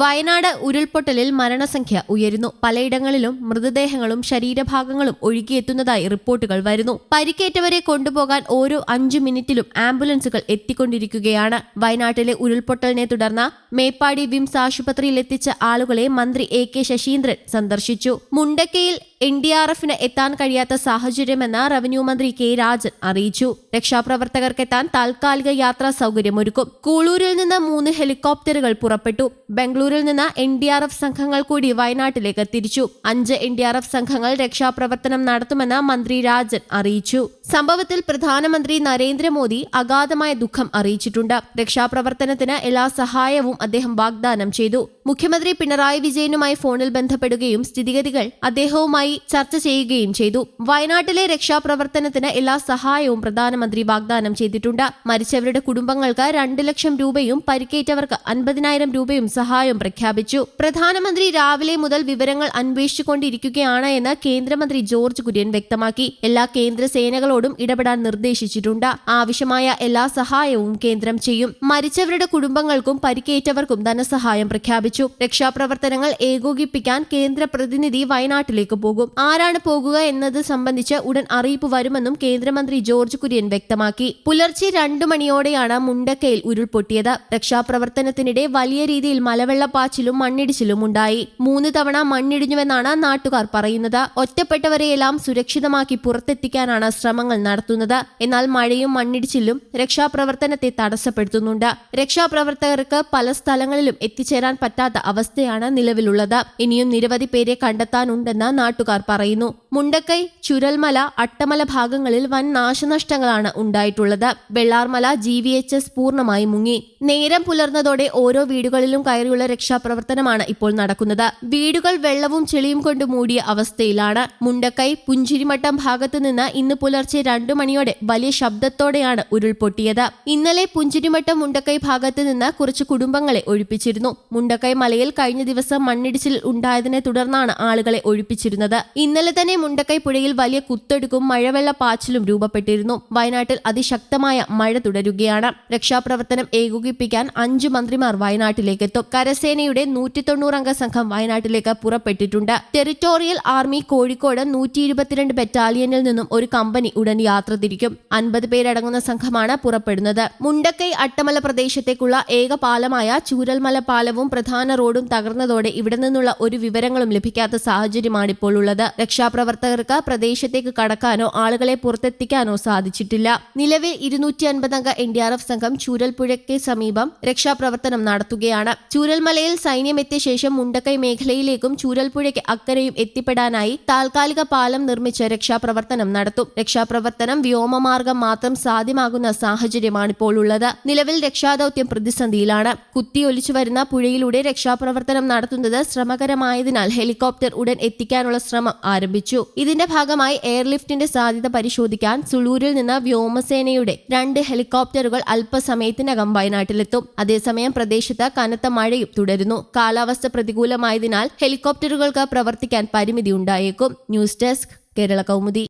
വയനാട് ഉരുൾപൊട്ടലിൽ മരണസംഖ്യ ഉയരുന്നു. പലയിടങ്ങളിലും മൃതദേഹങ്ങളും ശരീരഭാഗങ്ങളും ഒഴുകിയെത്തുന്നതായി റിപ്പോർട്ടുകൾ വരുന്നു. പരിക്കേറ്റവരെ കൊണ്ടുപോകാൻ ഓരോ അഞ്ചു മിനിറ്റിലും ആംബുലൻസുകൾ എത്തിക്കൊണ്ടിരിക്കുകയാണ്. വയനാട്ടിലെ ഉരുൾപൊട്ടലിനെ തുടർന്ന് മേപ്പാടി വിംസ് ആശുപത്രിയിൽ എത്തിച്ച ആളുകളെ മന്ത്രി എ കെ ശശീന്ദ്രൻ സന്ദർശിച്ചു. മുണ്ടക്കയിൽ എൻ ഡി ആർ എഫിന് എത്താൻ കഴിയാത്ത സാഹചര്യമെന്ന് റവന്യൂ മന്ത്രി കെ രാജൻ അറിയിച്ചു. രക്ഷാപ്രവർത്തകർക്കെത്താൻ താൽക്കാലിക യാത്രാ സൗകര്യമൊരുക്കും. കൂളൂരിൽ നിന്ന് മൂന്ന് ഹെലികോപ്റ്ററുകൾ പുറപ്പെട്ടു. ബംഗളൂരിൽ നിന്ന് എൻ ഡി ആർ എഫ് സംഘങ്ങൾ കൂടി വയനാട്ടിലേക്ക് തിരിച്ചു. അഞ്ച് എൻ ഡി ആർ എഫ് സംഘങ്ങൾ രക്ഷാപ്രവർത്തനം നടത്തുമെന്ന് മന്ത്രി രാജൻ അറിയിച്ചു. സംഭവത്തിൽ പ്രധാനമന്ത്രി നരേന്ദ്രമോദി അഗാധമായ ദുഃഖം അറിയിച്ചിട്ടുണ്ട്. രക്ഷാപ്രവർത്തനത്തിന് എല്ലാ സഹായവും അദ്ദേഹം വാഗ്ദാനം ചെയ്തു. മുഖ്യമന്ത്രി പിണറായി വിജയനുമായി ഫോണിൽ ബന്ധപ്പെടുകയും സ്ഥിതിഗതികൾ അദ്ദേഹവുമായി ചർച്ച ചെയ്യുകയും ചെയ്തു. വയനാട്ടിലെ രക്ഷാപ്രവർത്തനത്തിന് എല്ലാ സഹായവും പ്രധാനമന്ത്രി വാഗ്ദാനം ചെയ്തിട്ടുണ്ട്. മരിച്ചവരുടെ കുടുംബങ്ങൾക്ക് രണ്ട് ലക്ഷം രൂപയും പരിക്കേറ്റവർക്ക് അൻപതിനായിരം രൂപയും സഹായം പ്രഖ്യാപിച്ചു. പ്രധാനമന്ത്രി രാവിലെ മുതൽ വിവരങ്ങൾ അന്വേഷിച്ചുകൊണ്ടിരിക്കുകയാണ് എന്ന് കേന്ദ്രമന്ത്രി ജോർജ് കുര്യൻ വ്യക്തമാക്കി. എല്ലാ കേന്ദ്ര സേനകളോടും ഇടപെടാൻ നിർദ്ദേശിച്ചിട്ടുണ്ട്. ആവശ്യമായ എല്ലാ സഹായവും കേന്ദ്രം ചെയ്യും. മരിച്ചവരുടെ കുടുംബങ്ങൾക്കും പരിക്കേറ്റവർക്കും ധനസഹായം പ്രഖ്യാപിച്ചു. രക്ഷാപ്രവർത്തനങ്ങൾ ഏകോപിപ്പിക്കാൻ കേന്ദ്ര പ്രതിനിധി വയനാട്ടിലേക്ക് പോകും. ആരാണ് പോകുക എന്നത് സംബന്ധിച്ച് ഉടൻ അറിയിപ്പ് വരുമെന്നും കേന്ദ്രമന്ത്രി ജോർജ് കുര്യൻ വ്യക്തമാക്കി. പുലർച്ചെ രണ്ടു മണിയോടെയാണ് മുണ്ടക്കയിൽ ഉരുൾപൊട്ടിയത്. രക്ഷാപ്രവർത്തനത്തിനിടെ വലിയ രീതിയിൽ മലവെള്ളപ്പാച്ചിലും മണ്ണിടിച്ചിലും ഉണ്ടായി. മൂന്ന് തവണ മണ്ണിടിഞ്ഞുവെന്നാണ് നാട്ടുകാർ പറയുന്നത്. ഒറ്റപ്പെട്ടവരെയെല്ലാം സുരക്ഷിതമാക്കി പുറത്തെത്തിക്കാനാണ് ശ്രമങ്ങൾ നടത്തുന്നത്. എന്നാൽ മഴയും മണ്ണിടിച്ചിലും രക്ഷാപ്രവർത്തനത്തെ തടസ്സപ്പെടുത്തുന്നുണ്ട്. രക്ഷാപ്രവർത്തകർക്ക് പല സ്ഥലങ്ങളിലും എത്തിച്ചേരാൻ പറ്റാത്ത അവസ്ഥയാണ് നിലവിലുള്ളത്. ഇനിയും നിരവധി പേരെ കണ്ടെത്താനുണ്ടെന്ന് നാട്ടുകാർ പറയുന്നു മുണ്ടക്കൈ ചുരൽമല അട്ടമല ഭാഗങ്ങളിൽ വൻ നാശനഷ്ടങ്ങളാണ് ഉണ്ടായിട്ടുള്ളത്. Vellarmala G V H S പൂർണമായി മുങ്ങി. നേരം പുലർന്നതോടെ ഓരോ വീടുകളിലും കയറിയുള്ള രക്ഷാപ്രവർത്തനമാണ് ഇപ്പോൾ നടക്കുന്നത്. വീടുകൾ വെള്ളവും ചെളിയും കൊണ്ട് മൂടിയ അവസ്ഥയിലാണ്. മുണ്ടക്കൈ പുഞ്ചിരിമട്ടം ഭാഗത്തു നിന്ന് ഇന്ന് പുലർച്ചെ രണ്ടു മണിയോടെ വലിയ ശബ്ദത്തോടെയാണ് ഉരുൾപൊട്ടിയത്. ഇന്നലെ പുഞ്ചിരിമട്ടം മുണ്ടക്കൈ ഭാഗത്ത് നിന്ന് കുറച്ച് കുടുംബങ്ങളെ ഒഴിപ്പിച്ചിരുന്നു. മുണ്ടക്കൈ മലയിൽ കഴിഞ്ഞ ദിവസം മണ്ണിടിച്ചിൽ ഉണ്ടായതിനെ തുടർന്നാണ് ആളുകളെ ഒഴിപ്പിച്ചിരുന്നത്. ഇന്നലെ തന്നെ മുണ്ടക്കൈ പുഴയിൽ വലിയ കുത്തൊടുക്കും മഴവെള്ള പാച്ചിലും രൂപപ്പെട്ടിരുന്നു. വയനാട്ടിൽ അതിശക്തമായ മഴ തുടരുകയാണ്. രക്ഷാപ്രവർത്തനം ഏകോപിപ്പിക്കാൻ അഞ്ച് മന്ത്രിമാർ വയനാട്ടിലേക്ക് എത്തും കരസേനയുടെ നൂറ്റി തൊണ്ണൂറംഗ സംഘം വയനാട്ടിലേക്ക് പുറപ്പെട്ടിട്ടുണ്ട്. ടെറിറ്റോറിയൽ ആർമി കോഴിക്കോട് നൂറ്റി ഇരുപത്തിരണ്ട് ബറ്റാലിയനിൽ നിന്നും ഒരു കമ്പനി ഉടൻ യാത്ര തിരിക്കും. അൻപത് പേരടങ്ങുന്ന സംഘമാണ് പുറപ്പെടുന്നത്. മുണ്ടക്കൈ അട്ടമല പ്രദേശത്തേക്കുള്ള ഏക പാലമായ ചൂരൽമല പാലവും പ്രധാന റോഡും തകർന്നതോടെ ഇവിടെ നിന്നുള്ള ഒരു വിവരങ്ങളും ലഭിക്കാത്ത സാഹചര്യമാണ് ഉള്ളത്. രക്ഷാപ്രവർത്തകർക്ക് പ്രദേശത്തേക്ക് കടക്കാനോ ആളുകളെ പുറത്തെത്തിക്കാനോ സാധിച്ചിട്ടില്ല. നിലവിൽ ഇരുന്നൂറ്റി അൻപതംഗ എൻ ഡി ആർ എഫ് സംഘം ചൂരൽപ്പുഴയ്ക്ക് സമീപം രക്ഷാപ്രവർത്തനം നടത്തുകയാണ്. ചൂരൽമലയിൽ സൈന്യം എത്തിയ ശേഷം മുണ്ടക്കൈ മേഖലയിലേക്കും ചൂരൽപ്പുഴയ്ക്ക് അക്കരയും എത്തിപ്പെടാനായി താൽക്കാലിക പാലം നിർമ്മിച്ച് രക്ഷാപ്രവർത്തനം നടത്തും. രക്ഷാപ്രവർത്തനം വ്യോമമാർഗം മാത്രം സാധ്യമാകുന്ന സാഹചര്യമാണിപ്പോൾ ഉള്ളത്. നിലവിൽ രക്ഷാദൌത്യം പ്രതിസന്ധിയിലാണ്. കുത്തിയൊലിച്ചു വരുന്ന പുഴയിലൂടെ രക്ഷാപ്രവർത്തനം നടത്തുന്നത് ശ്രമകരമായതിനാൽ ഹെലികോപ്റ്റർ ഉടൻ എത്തിക്കാനുള്ള ശ്രമം ആരംഭിച്ചു. ഇതിന്റെ ഭാഗമായി എയർലിഫ്റ്റിന്റെ സാധ്യത പരിശോധിക്കാൻ സുളൂരിൽ നിന്ന് വ്യോമസേനയുടെ രണ്ട് ഹെലികോപ്റ്ററുകൾ അല്പസമയത്തിനകം വയനാട്ടിലെത്തും. അതേസമയം പ്രദേശത്ത് കനത്ത മഴയും തുടരുന്നു. കാലാവസ്ഥ പ്രതികൂലമായതിനാൽ ഹെലികോപ്റ്ററുകൾക്ക് പ്രവർത്തിക്കാൻ പരിമിതി ഉണ്ടായേക്കും ന്യൂസ് ഡെസ്ക് കേരള കൗമുദി.